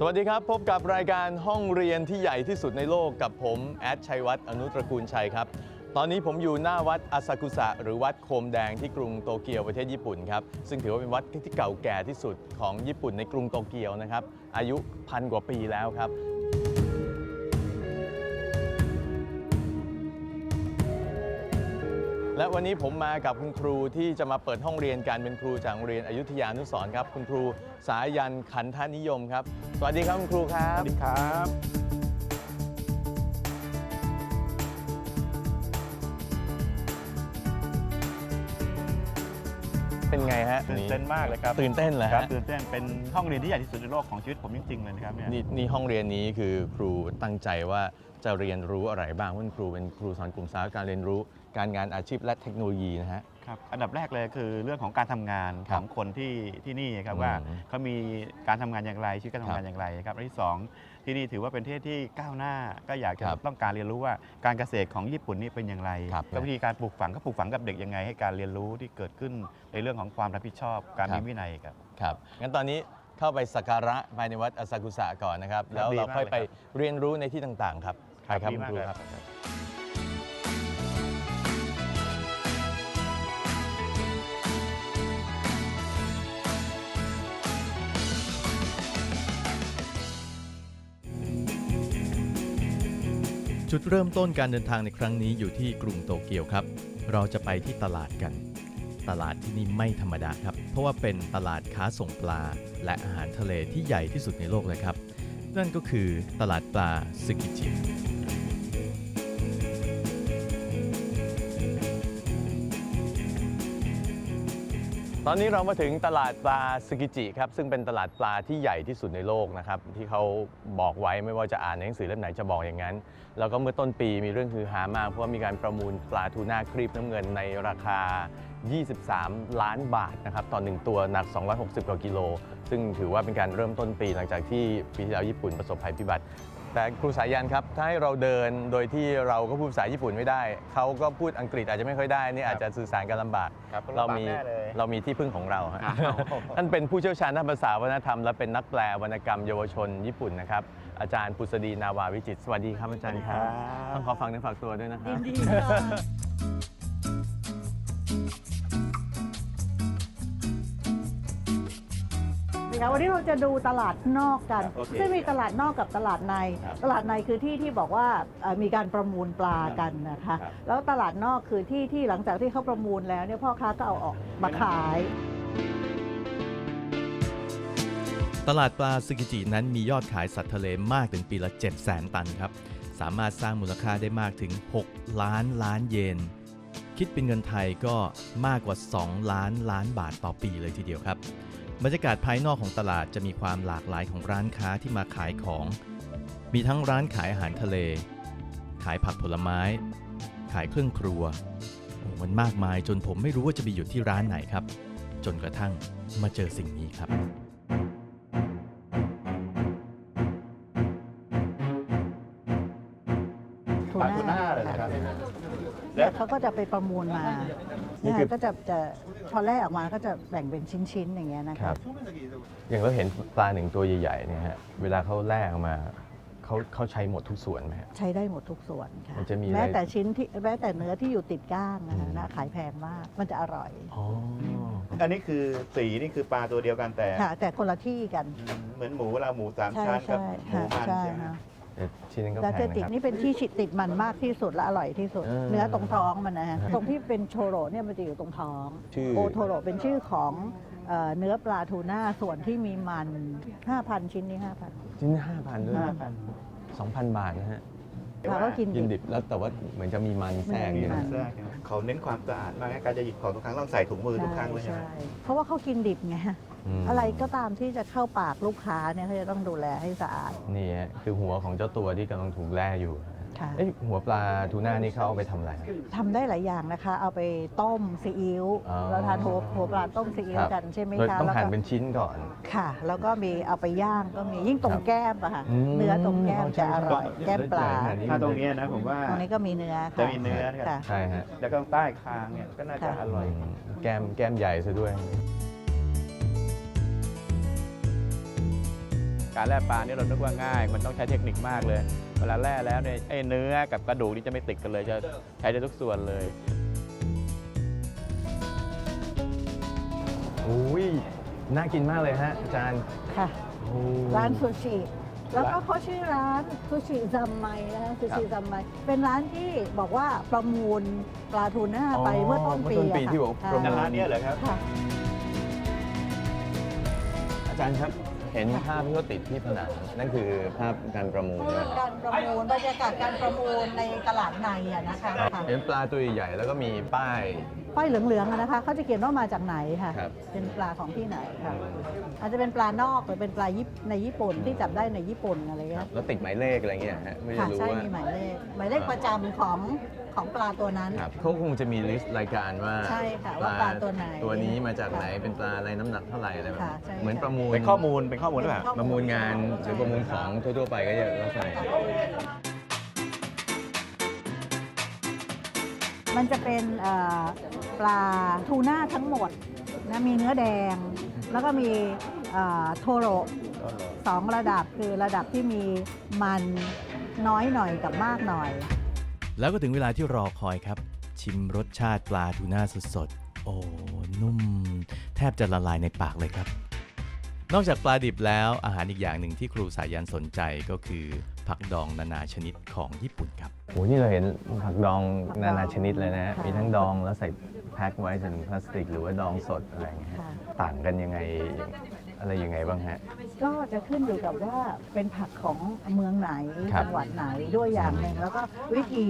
สวัสดีครับ พบกับรายการห้องเรียนที่ใหญ่ที่สุดในโลกกับผมแอดชัยวัฒน์อนุตระกูลชัยครับ ตอนนี้ผมอยู่หน้าวัดอาซากุสะหรือวัดโคมแดงที่กรุงโตเกียวประเทศญี่ปุ่นครับ ซึ่งถือว่าเป็นวัดที่เก่าแก่ที่สุดของญี่ปุ่นในกรุงโตเกียวนะครับ อายุพันกว่าปีแล้วครับ และวันนี้ผมมากับคุณครูที่จะมาเปิดห้องเรียนการเป็นครูจากโรงเรียนอยุธยานุสรณ์ครับ คุณครูสายันขันธนิยมครับ สวัสดีครับคุณครูครับสวัสดีครับ เป็นไงฮะตื่นเต้นมากเลยครับตื่นเต้นเหรอครับฮะตื่นเต้นเป็นห้องเรียนที่ใหญ่ที่สุดในโลกของชีวิตผมจริงๆเลยนะครับเนี่ยนี่นี่ห้องเรียนนี้คือครูตั้งใจว่าจะเรียนรู้อะไรบ้างคุณครูเป็นครูสอนกลุ่มสาระการเรียนรู้ การงานอาชีพและเทคโนโลยีนะฮะ ครับอันดับแรกเลยคือเรื่องของการทำงานครัขบองคนที่ที่นี่ครับอืมว่าเขามีการทำงานอย่างไรชีวิตการคทำรับงานอย่างไรครับอันที่สองที่นี่ถือว่าเป็นประเทศที่ก้าวหน้าก็อยากจะครับต้องการเรียนรู้ว่าการเกษตรของญี่ปุ่นนี่เป็นอย่างไรครับก็วิธีการปลูกฝังก็ปลูกฝังกับเด็กยังไง ให้การเรียนรู้ที่เกิดขึ้นในเรื่องของความรับผิดชอบ การครัมีบวินัยครับ ครับ งั้นตอนนี้เข้าไปสักการะภายในวัดอาซากุสะก่อนนะครับแล้วดีเรามากค่อยเลยไปครับ เรียนรู้ในที่ต่างๆ ครับใช่ครับดีคุณมากครู เลยครับ จุดเริ่มต้นการเดินทางในครั้งนี้อยู่ที่กรุงโตเกียวครับ เราจะไปที่ตลาดกัน ตลาดที่นี่ไม่ธรรมดาครับ เพราะว่าเป็นตลาดค้าส่งปลา และอาหารทะเลที่ใหญ่ที่สุดในโลกเลยครับ นั่นก็คือตลาดปลาสึกิจิ ตอนนี้เรามาถึงตลาดปลาซึกิจิครับซึ่งเป็นตลาดปลาที่ใหญ่ที่สุดในโลกนะครับที่เขาบอกไว้ไม่ว่าจะอ่านในหนังสือเล่มไหนจะบอกอย่างนั้น แล้วก็เมื่อต้นปีมีเรื่องคือฮามากเพราะว่ามีการประมูลปลาทูน่าครีบน้ำเงินในราคา 23 ล้านบาทนะครับต่อ1ตัวหนัก 260 กว่ากิโล ซึ่งถือว่าเป็นการเริ่มต้นปีหลังจากที่ปีที่แล้วญี่ปุ่นประสบภัยพิบัติ แต่ครูสายันครับ ถ้าให้เราเดินโดยที่เราก็พูดภาษาญี่ปุ่นไม่ได้ เขาก็พูดอังกฤษอาจจะไม่ค่อยได้นี่อาจจะสื่อสารกันลำบาก ครับเรามีลำบากแน่เลย เรามีที่พึ่งของเราฮะครับท่านเป็นผู้เชี่ยวชาญด้านภาษาวัฒนธรรม และเป็นนักแปลวรรณกรรมเยาวชนญี่ปุ่นนะครับ อาจารย์ปุษดีนาวาวิจิตรสวัสดีครับอาจารย์ครับต้องขอฟังเนื้อฝากตัวด้วยนะครับยินดีค่ะ นะคะวันนี้เราจะดูตลาดนอกกันโอเคซึ่งมีตลาดนอกกับตลาดใน ครับตลาดในคือที่ที่บอกว่าเอ่อมีการประมูลปลากันนะคะ ครับ แล้วตลาดนอกคือที่ที่หลังจากที่เขาประมูลแล้วเนี่ยพ่อค้าก็เอาออกมาขาย ตลาดปลาซึกิจินั้นมียอดขายสัตว์ทะเลมากถึงปีละ 7 0 0 0 0 0 ตันครับ สามารถสร้างมูลค่าได้มากถึง 6 ล้านล้านเยน คิดเป็นเงินไทยก็มากกว่า 2 ล้านล้านบาทต่อปีเลยทีเดียวครับ บรรยากาศภายนอกของตลาดจะมีความหลากหลายของร้านค้าที่มาขายของ มีทั้งร้านขายอาหารทะเล ขายผักผลไม้ ขายเครื่องครัว มันมากมายจนผมไม่รู้ว่าจะไปหยุดที่ร้านไหนครับ จนกระทั่งมาเจอสิ่งนี้ครับ เนี่ยเขาก็จะไปประมูลมานี่เนี่ยคือ ก็จะจะพอแรกออกมาก็จะแบ่งเป็นชิ้นๆอย่างเงี้ยนะคคะรับ อย่างเราเห็นปลาหนึ่งตัวใหญ่ๆเนี่ยฮะ เวลาเขาแล่ออกมาเขาเขาใช้หมดทุกส่วนไหมฮะ ใช้ได้หมดทุกส่วนค่ะมันจะมีอะไรแม้แต่ชิ้นที่แม้แต่เนื้อที่อยู่ติดก้างนะอืคะมนะขายแพงมากมันจะอร่อยอ๋อ อันนี้คือสีนี่คือปลาตัวเดียวกันแต่ค่ะแต่คนละที่กันอืมเหมือนหมูเราหมูสามใช่ชั้นกับใช่หมูมันใช่ใช่ไหม ค่ะแต่ ชิ้นนึงก็แต่แพเจงติกนะครับ นี่เป็นที่ชิดติดมันมากที่สุดและอร่อยที่สุด เออเนื้อตรงท้องมันนะฮะครับตรงที่เป็นโชโรเนี่ยมันจะอยู่ตรงท้องชื่อ โอโทโรเป็นชื่อของเอ่อเนื้อปลาทูน่าส่วนที่มีมัน 5,000 ชิ้นนี้ 5,000 ชิ้นห้าพันด้วยห้าพัน สองพันบาทนะฮะ เราก็กินกินดิดิบบแล้วแต่ว่าเหมือนจะมีมันแทรกอยู่มันะนใช่ครับเขาเน้นความสะอาดมากนะการจะหยิบของทุกครั้งต้องใส่ถุงมือทุกครั้งเลยใช่ไหมเพราะว่าเขากินดิบไงมอะไรก็ตามที่จะเข้าปากลูกค้าเนี่ยเขาจะต้องดูแลให้สะอาด นี่ฮะคือหัวของเจ้าตัวที่กำลังถูกแล่อยู่ ค่ะ เอ้ยหัวปลาทูน่านี่เขาเอาไปทำอะไร ทำได้หลายอย่างนะคะ เอาไปต้มซีอิ๊วอ๋อ เราทานหัวหัวปลาต้มซีอิ๊วครับกันใช่ไหมโดยคะต้องแล้วหั่นก็เป็นชิ้นก่อน ค่ะ แล้วก็มีเอาไปย่างก็มียิ่งตรงครับแก้มอะค่ะอืมเนื้อตรงแก้มใช่จะอร่อยใช่แก้มปลา ใช่ ถ้าตรงเนี้ยนะผมว่า ตรงนี้ก็มีเนื้อค่ะจะมีเนื้อนะครับ ค่ะ ใช่ฮะแล้วก็ใต้คางเนี่ยก็น่าจะค่ะอร่อยอืมแก้มแก้มใหญ่ซะด้วย การแล่ปลาเนี่ยเรานึกว่าง่าย มันต้องใช้เทคนิคมากเลย เวลาแล่แล้วเนี่ยไอ้เนื้อกับกระดูกนี่จะไม่ติดกันเลย จะใช้ได้ทุกส่วนเลยอุ้ยน่ากินมากเลยฮะอาจารย์ค่ะโอ้ร้านซูชิ แล้วก็เขาชื่อร้านซูชิซัมไมนะคะซูชิซัมไมเป็นร้านที่บอกว่าประมูลปลาทูน่าไปเมื่อต้นปีเมื่อต้นปีอะค่ะที่บอกค่ะประมูลร้านเนี้ยเหรอครับ ค่ะ อาจารย์ครับ เห็นภาพที่เขาติดที่ผนังนั่นคือภาพการประมูลใช่ไหมการประมูลบรรยากาศการประมูลในตลาดในอะนะคะค่ะเห็นปลาตัวใหญ่ๆแล้วก็มีป้าย ป้ายเหลืองๆอะนะคะเขาจะเขียนว่ามาจากไหนค่ะ ครับ เป็นปลาของที่ไหนค่ะ อาจจะเป็นปลานอกหรือเป็นปลาญี่ในญี่ปุ่นที่จับได้ในญี่ปุ่นอะไรเงี้ยแล้วติดหมายเลขอะไรเงี้ยฮะไม่ได้ค่ะรู้ใช่ว่า มีหมายเลขหมายเลขประจำของ ของปลาตัวนั้น ครับเขาคงจะมีลิสต์รายการว่าใช่ค่ะว่าปลาตัวไหนตัวนี้มาจากไหนค่ะเป็นปลาอะไรน้ำหนักเท่าไหร่อะไรแบบค่ะนี้ใช่ เหมือนค่ะประมูลเป็นข้อมูลเป็นข้อมูลหรือเปล่า ประมูลงานหรือประมูลของทั่วๆไปก็จะลักษณะมันจะเป็นเอ่อปลาทูน่าทั้งหมดนะมีเนื้อแดง แล้วก็มีเอ่อโทโรสองระดับคือระดับที่มีมันน้อยหน่อยกับมากหน่อย แล้วก็ถึงเวลาที่รอคอยครับ ชิมรสชาติปลาทูน่าสดๆ โอ้ นุ่ม แทบจะละลายในปากเลยครับ นอกจากปลาดิบแล้วอาหารอีกอย่างหนึ่งที่ครูสายันสนใจก็คือผักดองนานาชนิดของญี่ปุ่นครับ โอ้นี่เราเห็นผักดองนานาชนิดเลยนะฮะค่ะมีทั้งดองแล้วใส่แพ็คไว้เป็นพลาสติก หรือว่าดองสดอะไรอย่างเงี้ยฮะค่ะต่างกันยังไง อะไรยังไงบ้างฮะ ก็จะขึ้นอยู่กับว่าเป็นผักของเมืองไหนครับจังหวัดไหนด้วยอย่างหนึ่งแล้วก็วิธี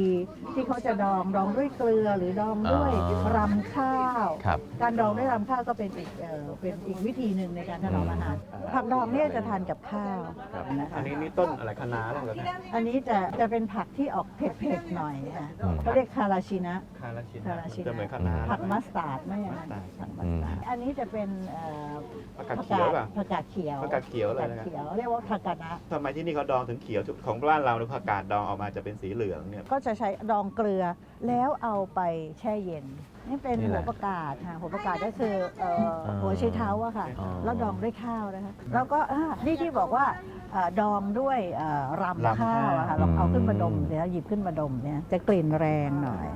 ที่เขาจะดองดองด้วยเกลือหรือดองด้วยอ๋อ รำข้าว ครับ การดองด้วยรำข้าวก็เป็นอีกเอ่อเป็นอีกวิธีหนึ่งในการถนอมอาหารอืมผักดองเนี่ยจะทานกับข้าวครับนะคะอันนี้นี่ต้นอะไรคะน้าหรือเปล่าอันนี้จะจะเป็นผักที่ออกเผ็ดๆหน่อยค่ะอืมเขาเรียกคาราชินะ คาราชิคาราชินะ จะเหมือนคะน้า ผักมัสตาร์ดไม่อย่างนั้นมัสตาร์ด ผักมัสตาร์ดอันนี้จะเป็นเอ่อผักกาดเขียวป่ะผักกาดเขียวผักกาดเขียวเลยผักนะกาดเขียวเรียกว่าผักกาดนะทำไมที่นี่เขาดองถึงเขียวของบ้านเราเนี่ยผักกาดดองออกมาจะเป็นสีเหลืองเนี่ย ก็จะใช้ดองเกลือแล้วเอาไปแช่เย็น นี่เป็นนี่แหหัละวประกาศค่ะหัวประกาศก็คือเอ่ออ๋อหัวไชเท้าอะค่ะอ๋อ แล้วดองด้วยข้าวนะคะแล้วก็อ่านี่ที่บอกว่าเอ่อดองด้วยเอ่อรำรำข้าวอะค่ะข้าวลองเอาขึ้นมาดมอืมเดี๋ยวหยิบขึ้นมาดมเนี่ยจะกลิ่นแรงหน่อย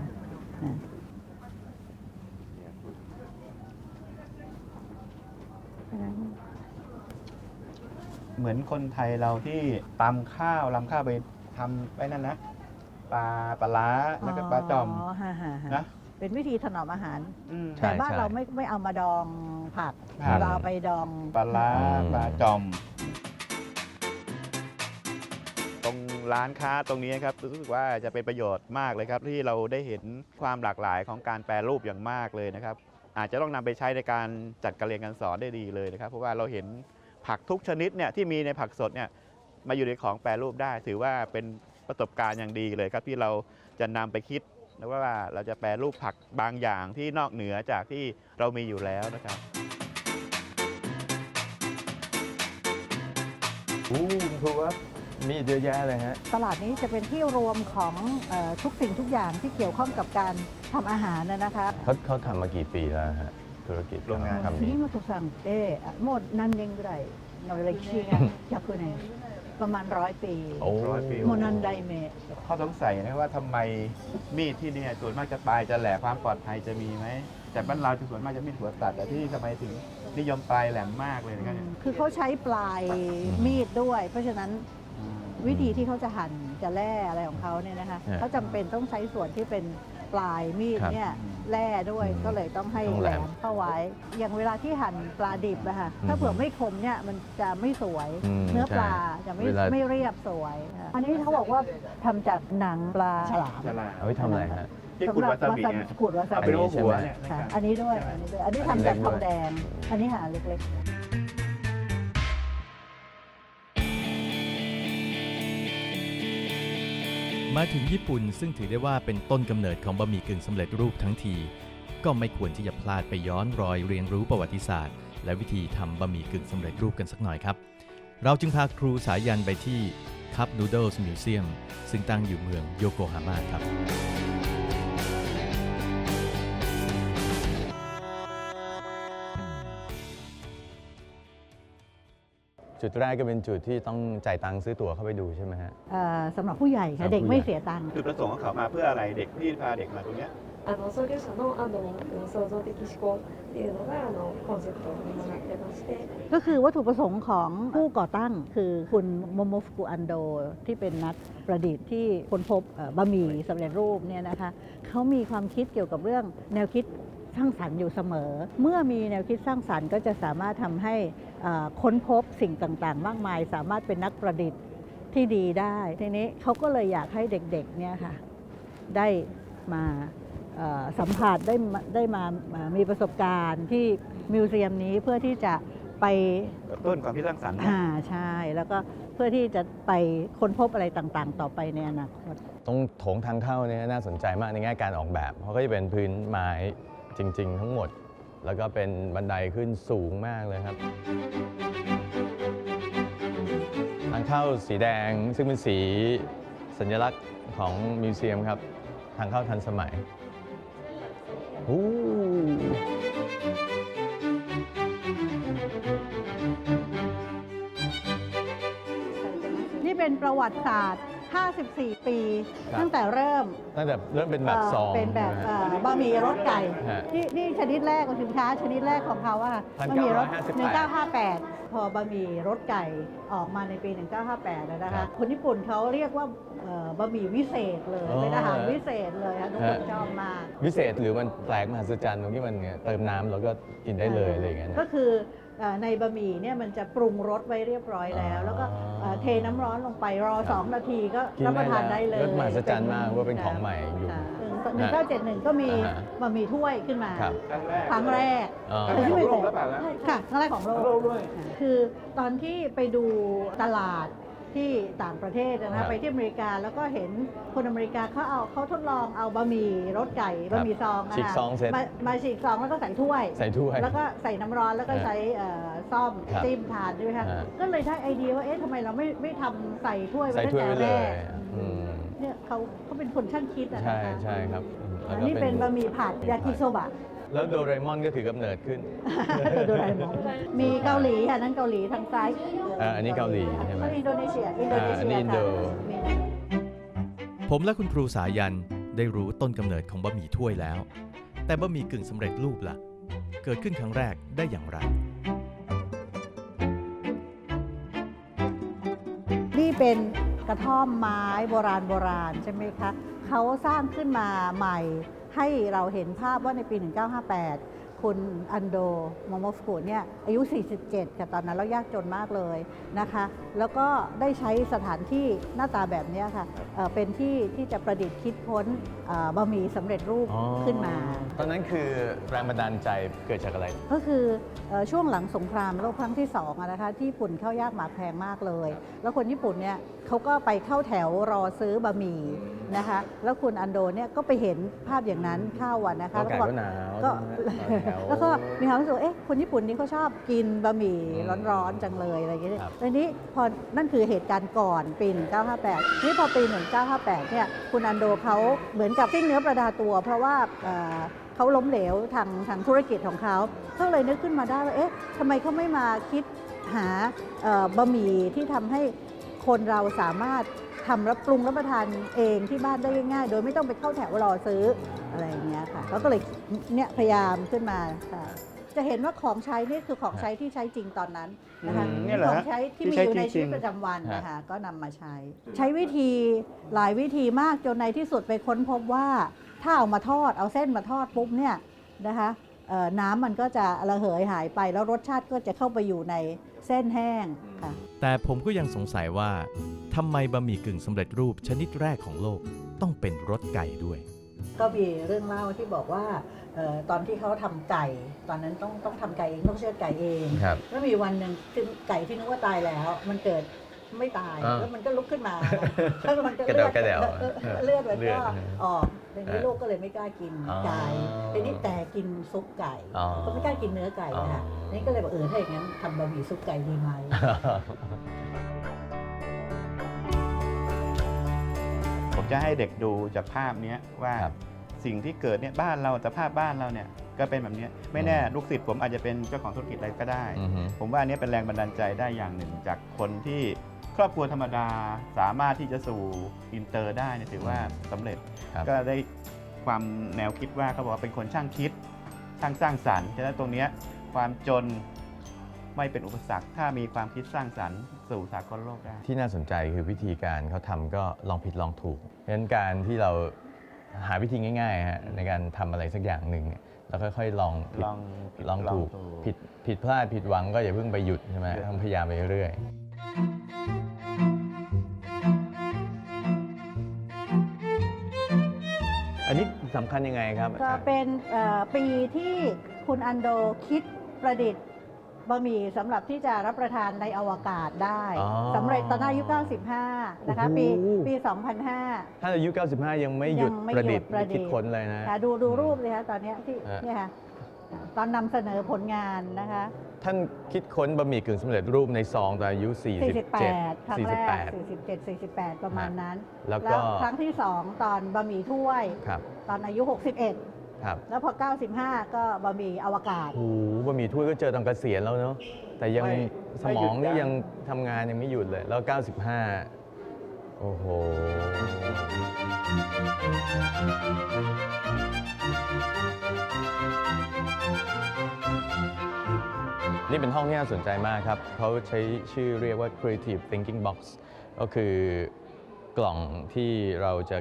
นะ เหมือนคนไทยเราที่ตำข้าวลำข้าวไปทำไปนั่นนะปลาปลาล้าแล้วก็ปลาจอมฮ่าฮ่าฮ่านะเป็นวิธีถนอมอาหาร อืมใช่ แต่บ้านใช่เราไม่ไม่เอามาดองผักผัก เราเอาไปดอง ปลาล้าอืม ปลาจอม ตรงร้านค้าตรงนี้ครับรู้สึกว่าจะเป็นประโยชน์มากเลยครับที่เราได้เห็นความหลากหลายของการแปรรูปอย่างมากเลยนะครับ อาจจะต้องนำไปใช้ในการจัดการเรียนการสอนได้ดีเลยนะครับ เพราะว่าเราเห็น ผักทุกชนิดเนี่ยที่มีในผักสดเนี่ยมาอยู่ในของแปรรูปได้ ถือว่าเป็นประสบการณ์อย่างดีเลยครับที่เราจะนำไปคิดนะว่าเราจะแปรรูปผักบางอย่างที่นอกเหนือจากที่เรามีอยู่แล้วนะครับอู้คุณครูครับมีเยอะแยะเลยฮะตลาดนี้จะเป็นที่รวมของเออทุกสิ่งทุกอย่างที่เกี่ยวข้องกับการทำอาหารนะนะคะเขาเขาทำมากี่ปีแล้วฮะ ธุรกิจ โรงงาน ทำ 次 นี้ の登山ってもう何年ぐらいの歴史が100年ประมาณร้อยปี โอ้ ร้อยปี โมนันไดเมะ ข้อสงสัยนะว่าทำไมมีดที่เนี่ยส่วนมากจะปลายจะแหลมความปลอดภัยจะมีไหมแต่บ้านเราจะส่วนมากจะมีดหัวตัดแต่ที่ทำไมถึงนิยมปลายแหลมมากเลยนะครับเนี่ย คือเขาใช้ปลายมีดด้วย เพราะฉะนั้น อืม วิธีที่เขาจะหั่นจะแล่อะไรของเขาเนี่ยนะคะ ฮะ เขาจำเป็นต้องใช้ส่วนที่เป็น ปลายมีดครับเนี่ยแล่ด้วยอืมก็เลยต้องให้ต้องแหแหลลมมเข้าไว้ อย่างเวลาที่หั่นปลาดิบอะค่ะอืมถ้าเผื่อไม่คมเนี่ยมันจะไม่สวย อืมเนื้อปลาใช่จะไม่เวลา ไม่เรียบสวยค่ะอันนี้เขาบอกว่าทำจากหนังปลาฉลามฉลาดเอาไว้ทำอะไรฮะ ที่ขุดวาซาบิเนี่ยขูดวาซาเอาบิเป็นหัวอันนี้ใช่ไหมเนี่ยนะค่ะครับ อันนี้ด้วยอันนี้ด้วย อันนี้ทำจากทองแดง อันนี้หาเล็ก มาถึงญี่ปุ่นซึ่งถือได้ว่าเป็นต้นกำเนิดของบะหมี่กึ่งสำเร็จรูปทั้งที ก็ไม่ควรที่จะพลาดไปย้อนรอยเรียนรู้ประวัติศาสตร์ และวิธีทำบะหมี่กึ่งสำเร็จรูปกันสักหน่อยครับ เราจึงพาครูสายันไปที่คัพนูเดิลส์มิวเซียมซึ่งตั้งอยู่เมืองโยโกฮาม่าครับ จุดแรกก็เป็นจุดที่ต้องจ่ายตังค์ซื้อตั๋วเข้าไปดูใช่ไหมฮะ เอ่อสำหรับผู้ใหญ่ สำหรั ค่ะ บ เด็ก ผู้ใหญ่ ไม่เสียตังค์ คือประสงค์ของเขามาเพื่ออะไรเด็กพี่พาเด็กมาตรงเนี้ย あの創業者の安藤君創造的思考っていうのがあのコンセプトにもなってまして ก็คือวัตถุประสงค์ของผู้ก่อตั้ง คือคุณโมโมฟกุอันโด ที่เป็นนักประดิษฐ์ที่ค้นพบเอ่อบะหมี่สำเร็จรูปเนี่ยนะคะเขามีความคิดเกี่ยวกับเรื่องแนวคิด สร้างสรรค์อยู่เสมอ เมื่อมีแนวคิดสร้างสรรค์ก็จะสามารถทำให้เอ่อค้นพบสิ่งต่างๆ มากมาย สามารถเป็นนักประดิษฐ์ที่ดีได้ ทีนี้เขาก็เลยอยากให้เด็กๆเนี่ยค่ะได้มาเอ่อสัมผัสได้มาได้มามามีประสบการณ์ที่มิวเซียมนี้เพื่อที่จะไปกระต้นความคิดสร้างสรรค์นะอ่าใช่ แล้วก็เพื่อที่จะไปค้นพบอะไรต่างๆ ต่อไปในอนาคต ตรงโถงทางเข้าเนี่ยน่าสนใจมากในแง่การออกแบบ เพราะก็จะเป็นพื้นไม้ จริง ๆ ทั้งหมด แล้วก็เป็นบันไดขึ้นสูงมากเลยครับ ทางเข้าสีแดงซึ่งเป็นสีสัญลักษณ์ของมิวเซียมครับ ทางเข้าทันสมัยอู้นี่เป็นประวัติศาสตร์ 54 ปีตั้งแต่เริ่มตั้งแต่เริ่มเป็นแบบเอ่อซองเป็นแบบใช่ไหมเอ่ฮะอบะหมี่รสไก่ฮะนี่นี่ชนิดแรกของสินค้าชนิดแรกของเขาอะค่ะบะหมี่รส1958 1958 พอบะหมี่รสไก่ออกมาในปี 1958แล้วนะครัคะ บคนญี่ปุ่นเขาเรียกว่าเอ่อบะหมี่วิเศษเลยอ๋อเป็นอาหารวิเศษเลยค่ะทุกคนฮะ ชอบมาก วิเศษหรือมันแปลกมหัศจรรย์ตรงที่มันเนี่ยเติมน้ำแล้วก็กินได้เลยอะไรอย่างเงี้ยนะ ก็คือเอ่อในบะหมี่เนี่ยมันจะปรุงรสไว้เรียบร้อยแล้วอ๋อแล้วก็ เอ่อเทน้ำร้อนลงไปรอครับ2นาทีก็กินรับประทานได้ได้แล้เลวยรสมหัศจรรย์มากว่าเป็นของใหม่อยู่หนึ่งเก้าเจ็ดหนึ่งก็มีอ่าฮะบะหมี่ถ้วยขึ้นมา ครับ ครั้งแรกครั้งแรก อ๋อแต่ที่ไม่ของโลกหรือเปล่าฮะค่ะครั้งแรกของโลก โลกด้วย คือตอนที่ไปดูตลาด ที่ต่างประเทศนะครัคะบไปที่อเมริกาแล้วก็เห็นคนอเมริกาเขาเอาเขาทดลองเอาบะหมี่รสไก่บะหมี่ซองนะฉีกคะซองเสร็จ มามาฉีกซองแล้วก็ใส่ถ้วย ใส่ถ้วย แล้วก็ใส่น้ำร้อนแล้วก็ฮะใช้เอ่อซ่อมครับจิ้มทานใช่ไหมคะฮะก็เลยได้ไอเดียว่าเอ๊ะทำไมเราไม่ไม่ทำใส่ถ้วยไว้ใส่ตั้งถ้วยแต่ไว้แรเลยกอืมเนี่ยเขาเขาเป็นคนช่างคิดอะใช่นะคะใช่ครับแล้วอันก็ นี้เป็นบะหมี่ผัดยากิโซบะ แล้วโดเรมอนก็ถือกำเนิดขึ้นโดราเอมอนมีเกาหลีค่ะนั่นเกาหลีทางซ้ายอ่าอันนี้เกาหลีใช่ไหมอินโดนีเซียอินโดนีเซียอ่าอันนี้อินโด ค่ะมีผมและคุณครูสายันได้รู้ต้นกำเนิดของบะหมี่ถ้วยแล้ว แต่บะหมี่กึ่งสำเร็จรูปล่ะ เกิดขึ้นครั้งแรกได้อย่างไร นี่เป็นกระท่อมไม้โบราณโบราณใช่ไหมคะเขาสร้างขึ้นมาใหม่ ให้เราเห็นภาพว่าในปี 1958 คุณอันโดโมโมฟกุเนี่ยอายุ 47 ค่ะตอนนั้นเรายากจนมากเลยนะคะ แล้วก็ได้ใช้สถานที่หน้าตาแบบเนี้ยค่ะเอ่อเป็นที่ที่จะประดิษฐ์คิดค้นเอ่อบะหมี่สำเร็จรูปอ๋อขึ้นมา ตอนนั้นคือแรงบันดาลใจเกิดจากอะไร ก็คือเอ่อช่วงหลังสงครามโลกครั้งที่2อะนะคะที่ญี่ปุ่นข้าวยากหมากแพงมากเลย แล้วคนญี่ปุ่นเนี่ยเขาก็ไปเข้าแถวรอซื้อบะหมี่ นะคะ แล้วคุณอันโดเนี่ยก็ไปเห็นภาพอย่างนั้นเข้าวันนะคะอากาศแล้วก็หนาวก็ใช่ไหมฮะต่อถแล้วก็มีความรู้สึกว่าเอ๊ะคนญี่ปุ่นนี่เขาชอบกินบะหมี่อืมร้อนๆจังเลยอะไรอย่างเงี้ยครับทีนี้พอนั่นคือเหตุการณ์ก่อนปี 1958 นี่พอปี 1958 เนี่ยคุณอันโดเขาเหมือนกับสิ้นเนื้อประดาตัว เพราะว่าเอ่อเขาล้มเหลวทางทางธุรกิจของเขาก็เลยนึกขึ้นมาได้ว่าเอ๊ะทำไมเขาไม่มาคิดหาเอ่อบะหมี่ที่ทำให้คนเราสามารถ ทำรับปรุงรับประทานเองที่บ้านได้ง่ายๆ โดยไม่ต้องไปเข้าแถวรอซื้ออะไรอย่างเงี้ยค่ะเขาก็เลยเนี่ยพยายามขึ้นมาค่ะจะเห็นว่าของใช้นี่คือของใช้ที่ใช้จริงตอนนั้นนะคะอืมเนี่ยเหรอขอฮะงใช้ที่ที่มีใช้อยู่ในจริงๆชีวิตประจำวันฮะ นะคะก็นำมาใช้ ใช้วิธีหลายวิธีมากจนในที่สุดไปค้นพบว่า ถ้าเอามาทอดเอาเส้นมาทอดปุ๊บเนี่ยนะคะเอ่อน้ำมันก็จะระเหยหายไปแล้วรสชาติก็จะเข้าไปอยู่ใน เส้นแห้งค่ะ แต่ผมก็ยังสงสัยว่าทำไมบะหมี่กึ่งสำเร็จรูปชนิดแรกของโลกต้องเป็นรสไก่ด้วย ก็มีเรื่องเล่าที่บอกว่าเออตอนที่เขาทำไก่ ตอนนั้นต้องต้องทำไก่เองต้องเชือดไก่เอง ครับ แล้วมีวันหนึ่งคือไก่ที่นึกว่าตายแล้ว มันเกิด ไม่ตาย อ่าแล้วมันก็ลุกขึ้นมาแล้วมันก็กระเลืเดาอดกระเดาเออเออเลือดมันเลือก็ดออกทีนี้อ่าลูกก็เลยไม่กล้ากินอ๋อไก่ทีนี้แต่กินซุปไก่อ๋อก็ไม่กล้ากินเนื้อไก่นะคะอ๋อ นี่ก็เลยบอกเออถ้าอย่างนั้นทำบะหมี่ซุปไก่ดีไหม ผมจะให้เด็กดูจากภาพเนี้ยว่าครับสิ่งที่เกิดเนี่ยบ้านเราสภาพบ้านเราเนี่ยก็เป็นแบบเนี้ยไม่แน่อืม ลูกศิษย์ผมอาจจะเป็นเจ้าของธุรกิจอะไรก็ได้ อือฮึ ผมว่าอันนี้เป็นแรงบันดาลใจได้อย่างหนึ่งจากคนที่ ครอบครัวธรรมดาสามารถที่จะสู่อินเตอร์ได้เนี่ยถือว่าสำเร็จครับ ก็ได้ความแนวคิดว่าเขาบอกว่าเป็นคนช่างคิด ช่างสร้างสรรค์ฉะนั้นตรงเนี้ยความจนไม่เป็นอุปสรรค ถ้ามีความคิดสร้างสรรค์สู่สากลโลกได้ ที่น่าสนใจคือวิธีการเขาทำก็ลองผิดลองถูกเพราะฉะนั้นการที่เราหาวิธีง่ายๆฮะในการทำอะไรสักอย่างหนึ่งเนี่ยแล้วค่อยๆลองผิดลองผิดลองถูกลองถูกผิดผิดพลาดผิดหวังก็อย่าเพิ่งไปหยุดใช่ไหมเยอะต้องพยายามไปเรื่อย อันนี้สำคัญยังไงครับอาก็จารย์เป็นเอ่อปีที่คุณอันโดคิดประดิษฐ์บะหมี่สำหรับที่จะรับประทานในอวกาศได้อ๋อสำเร็จตอนอายุ 95 นะคะ ปีโอ้โห ปี 2005ถ้าอายุ 95 ยังไม่หยุดยังไม่ประหยุดิดษฐ์ประดิษฐ์ คิดค้นเลยนะ ค่ะดูดูรูปเลยคะตอนเนี้ยที่ฮะ เนี่ยค่ะตอนนำเสนอผลงานนะคะ ท่านคิดค้นบะหมี่กึ่งสำเร็จรูปในซองตอนอายุ 48 ครั้งแรก 47 47 48ประมาณนั้น แล้วก็ครั้งที่ 2 ตอนบะหมี่ถ้วย48ครับตอนอายุ 61 ครับ แล้วพอ 95 ก็บะหมี่อวกาศโอ้โหบะหมี่ถ้วยก็เจอตอนเกษียณแล้วเนาะ แต่ยังไม่สมองไม่หยุดยันี่งยังทำงานยังไม่หยุดเลย แล้ว 95 โอ้โห นี่เป็นห้องที่น่าสนใจมากครับเขาใช้ชื่อเรียกว่า Creative Thinking Box ก็คือกล่องที่เราจะ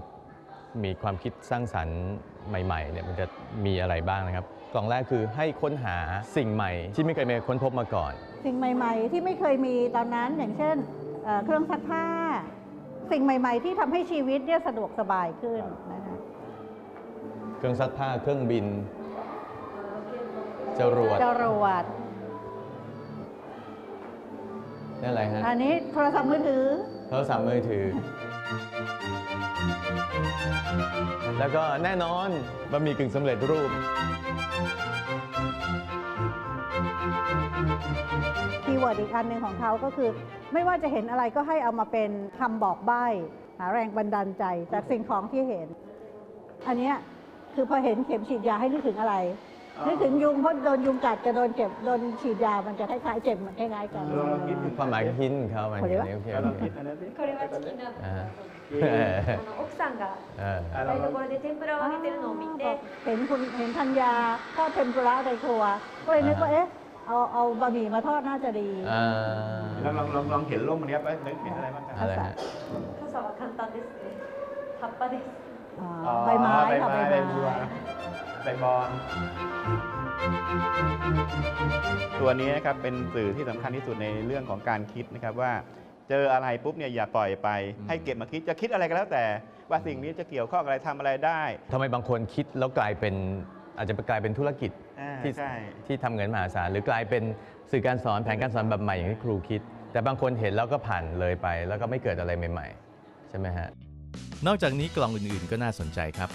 มีความคิดสร้างสรรค์ใหม่ๆเนี่ยมันจะมีอะไรบ้างนะครับ กล่องแรกคือให้ค้นหาสิ่งใหม่ ที่ไม่เคยมีค้นพบมาก่อน สิ่งใหม่ ๆ ที่ไม่เคยมีตอนนั้นอย่างเช่นเอ่อเครื่องซักผ้า สิ่งใหม่ ๆ ที่ทำให้ชีวิตเนี่ยสะดวกสบายขึ้นนะคะเครื่องซักผ้าเครื่องบินจรวดจรวด นี่อะไรฮะอันนี้โทรศัพท์มือถือ โทรศัพท์มือถือ แล้วก็แน่นอนบะหมี่กึ่งสำเร็จรูป คีย์เวิร์ดอีกอันหนึ่งของเขาก็คือ ไม่ว่าจะเห็นอะไรก็ให้เอามาเป็นคำบอกใบ้หาแรงบันดาลใจจากสิ่งของที่เห็น อันเนี้ยคือพอเห็นเข็มฉีดยาให้นึกถึงอะไร นึกถึงยุงเพราะโดนยุงกัดจะโดนเก็บโดนฉีดยามันจะคล้ายๆเจ็บเหมือนคล้ายๆกัน ลองคิดถึง ความหมายฮินเขาหมายถึงโอเค แล้ว โอ ลอง เค คิดอันนั้นสิ これはチキンラーメン อ่า あの奥さんが เออ อ่ะ 台所で天ぷらを揚げてるのを見て เห็นคุณเห็นธัญญาทอดเทมปุระในครัว ก็เลยนึกว่า เอ๊ะ เอาเอาบะหมี่มาทอดน่าจะดี อ่า ลองลองลองลองเห็นร่มอันเนี้ยไปนึกเห็นอะไรบ้างครับ อะไรฮะ 傘は簡単ですね葉っぱです อ่า อ๋อ ใบไม้ ใบ ค่ะ ไม้ ใบ ใบ ไม้ บัว ใบบอนตัวนี้นะครับเป็นสื่อที่สำคัญที่สุดในเรื่องของการคิดนะครับว่าเจออะไรปุ๊บเนี่ยอย่าปล่อยไปอืมให้เก็บมาคิดจะคิดอะไรก็แล้วแต่ ว่าสิ่งนี้จะเกี่ยวข้องอะไรทำอะไรได้ทำไมบางคนคิดแล้วกลายเป็นอาจจะกลายเป็นธุรกิจอ่าที่ใช่ที่ทำเงินมหาศาลหรือกลายเป็นสื่อการสอนแผนการสอนแบบใหม่อย่างที่ครูคิด แต่บางคนเห็นแล้วก็ผ่านเลยไป แล้วก็ไม่เกิดอะไรใหม่ ๆ ใช่ไหมฮะนอกจากนี้กล่องอื่นๆก็น่าสนใจครับ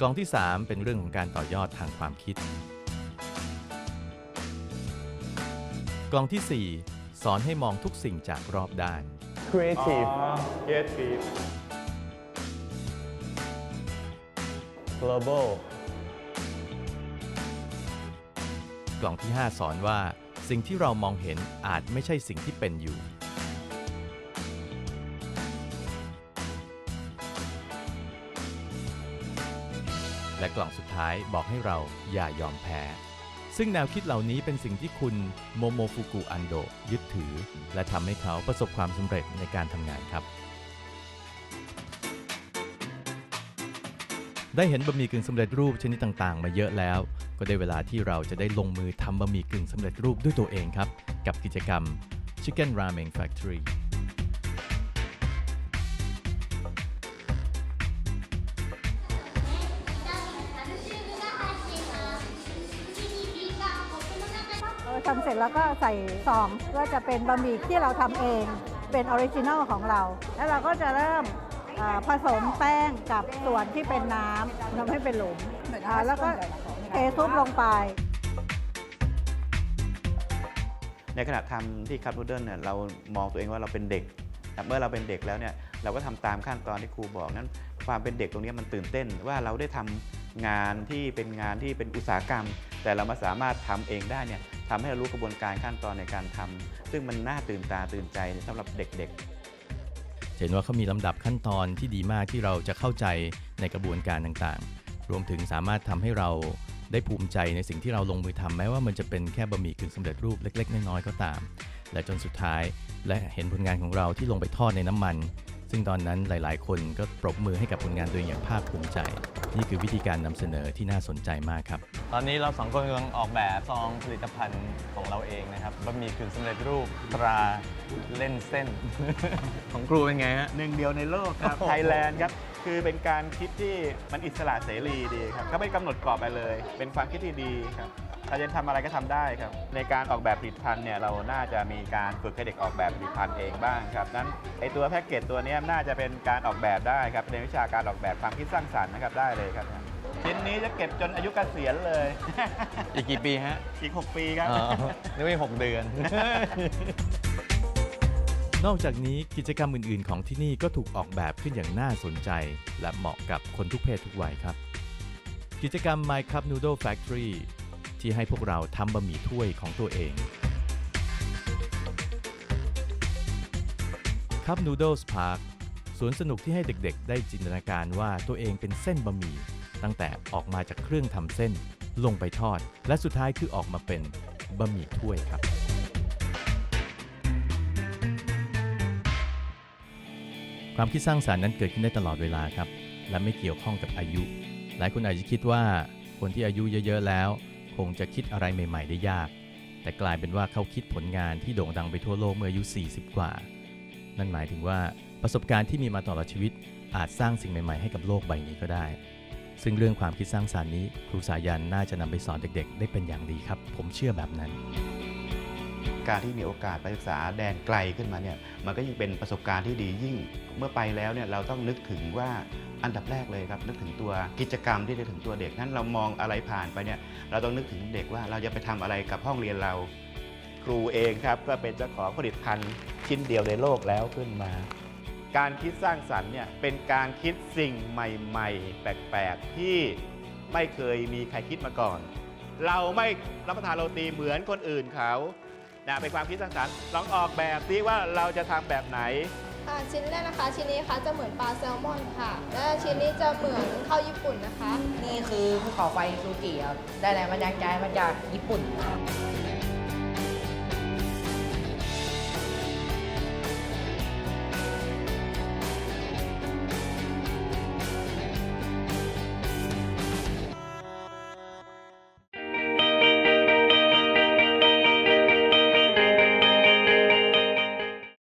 กล่องที่ 3 เป็นเรื่องของการต่อยอดทางความคิดกล่องทีสี่ 4 สอนให้มองทุกสิ่งจากรอบด้าน creative อ๋อ creative global กล่องที่ 5 สอนว่า สิ่งที่เรามองเห็นอาจไม่ใช่สิ่งที่เป็นอยู่ และกล่องสุดท้ายบอกให้เราอย่ายอมแพ้ ซึ่งแนวคิดเหล่านี้เป็นสิ่งที่คุณโมโมฟุกุอันโดยึดถือ และทำให้เขาประสบความสำเร็จในการทำงานครับ ได้เห็นบะหมี่กึ่งสำเร็จรูปชนิดต่างๆ มาเยอะแล้ว ก็ได้เวลาที่เราจะได้ลงมือทำบะหมี่กึ่งสำเร็จรูปด้วยตัวเองครับ กับกิจกรรม Chicken Ramen Factory แล้วก็ใส่ซองก็จะเป็นบะหมี่ที่เราทำเอง เป็นออริจินัลของเรา แล้วเราก็จะเริ่มเอ่อผสมแป้งกับส่วนที่เป็นน้ำทำให้เป็นหลุมอ่าแล้วก็เทซุปลงไป ในขณะทำที่คัพนูเดิลเนี่ยเรามองตัวเองว่าเราเป็นเด็กแต่เมื่อเราเป็นเด็กแล้วเนี่ยเราก็ทำตามขั้นตอนที่ครูบอกนั้น ความเป็นเด็กตรงนี้มันตื่นเต้นว่าเราได้ทำงานที่เป็นงานที่เป็นอุตสาหกรรม แต่เรามาสามารถทำเองได้เนี่ยทำให้เรารู้กระบวนการขั้นตอนในการทำซึ่งมันน่าตื่นตาตื่นใจสำหรับเด็กๆ เห็นว่าเขามีลำดับขั้นตอนที่ดีมากที่เราจะเข้าใจในกระบวนการต่างๆ รวมถึงสามารถทำให้เราได้ภูมิใจในสิ่งที่เราลงมือทำแม้ว่ามันจะเป็นแค่บะหมี่กึ่งสำเร็จรูปเล็ก ๆ น้อยๆก็ตาม และจนสุดท้ายและเห็นผลงานของเราที่ลงไปทอดในน้ำมัน ซึ่งตอนนั้นหลายๆ คนก็ปรบมือให้กับผลงานตัวเองอย่างภาคภูมิใจ นี่คือวิธีการนำเสนอที่น่าสนใจมากครับ ตอนนี้เราสองคนกำลังออกแบบซองผลิตภัณฑ์ของเราเองนะครับบะหมี่กึ่งสำเร็จรูปตราเล่นเส้น ของครูเป็นไงฮะหนึ่งเดียวในโลกครับโอ้โหไทยแลนด์ครับ คือเป็นการคิดที่มันอิสระเสรีดีครับก็ไม่กำหนดกรอบไปเลย เป็นความคิดที่ดีครับถ้าจะทำอะไรก็ทำได้ครับ ในการออกแบบผลิตภัณฑ์เนี่ยเราน่าจะมีการฝึกให้เด็กออกแบบผลิตภัณฑ์เองบ้างครับนั้นไอตัวแพ็กเกจตัวเนี้ยน่าจะเป็นการออกแบบได้ครับในวิชาการออกแบบความคิดสร้างสรรค์นะครับได้เลยครับชิ้นนี้จะเก็บจนอายุเกษียณเลย อีกกี่ปีฮะ อีก 6 ปีครับอ๋อนึกว่าหกเดือน นอกจากนี้กิจกรรมอื่น ๆ ของที่นี่ก็ถูกออกแบบขึ้นอย่างน่าสนใจ และเหมาะกับคนทุกเพศทุกวัยครับ กิจกรรม My Cup Noodle Factory ที่ให้พวกเราทำบะหมี่ถ้วยของตัวเอง Cup Noodles Park สวนสนุกที่ให้เด็กๆ ได้จินตนาการว่าตัวเองเป็นเส้นบะหมี่ตั้งแต่ออกมาจากเครื่องทำเส้น ลงไปทอด และสุดท้ายคือออกมาเป็นบะหมี่ถ้วยครับ ความคิดสร้างสารรค์นั้นเกิดขึ้นได้ตลอดเวลาครับ และไม่เกี่ยวข้องกับอายุ หลายคนอาจจะคิดว่าคนที่อายุเยอะๆแล้ว คงจะคิดอะไรใหม่ ๆ ได้ยาก แต่กลายเป็นว่าเขาคิดผลงานที่โด่งดังไปทั่วโลกเมื่ออายุ 40 กว่า นั่นหมายถึงว่าประสบการณ์ที่มีมาตลอดชีวิต อาจสร้างสิ่งใหม่ ๆ ให้กับโลกใบนี้ก็ได้ ซึ่งเรื่องความคิดสร้างสารรค์นี้ ครูสายันน่าจะนำไปสอนเด็กๆ ได้เป็นอย่างดีครับ ผมเชื่อแบบนั้น การที่มีโอกาสไปศึกษาแดนไกลขึ้นมาเนี่ยมันก็ยิ่งเป็นประสบการณ์ที่ดียิ่ง เมื่อไปแล้วเนี่ยเราต้องนึกถึงว่าอันดับแรกเลยครับนึกถึงตัวกิจกรรมที่จะถึงตัวเด็กนั้นเรามองอะไรผ่านไปเนี่ยเราต้องนึกถึงเด็กว่าเราจะไปทำอะไรกับห้องเรียนเรา ครูเองครับก็เป็นเจ้าของผลิตภัณฑ์ชิ้นเดียวในโลกแล้วขึ้นมา การคิดสร้างสรรค์เนี่ยเป็นการคิดสิ่งใหม่ ๆ แปลกๆที่ไม่เคยมีใครคิดมาก่อน เราไม่รับประทานโรตีเหมือนคนอื่นเขา นะเป็นความคิดสร้างสรรค์ลองออกแบบซิว่าเราจะทำแบบไหน ค่ะชิ้นแรกนะคะ ชิ้นนี้ค่ะจะเหมือนปลาแซลมอนค่ะ และชิ้นนี้จะเหมือนข้าวญี่ปุ่นนะคะ นี่คือภูเขาไฟซูจิครับได้แรงบันดาลใจมาจากญี่ปุ่น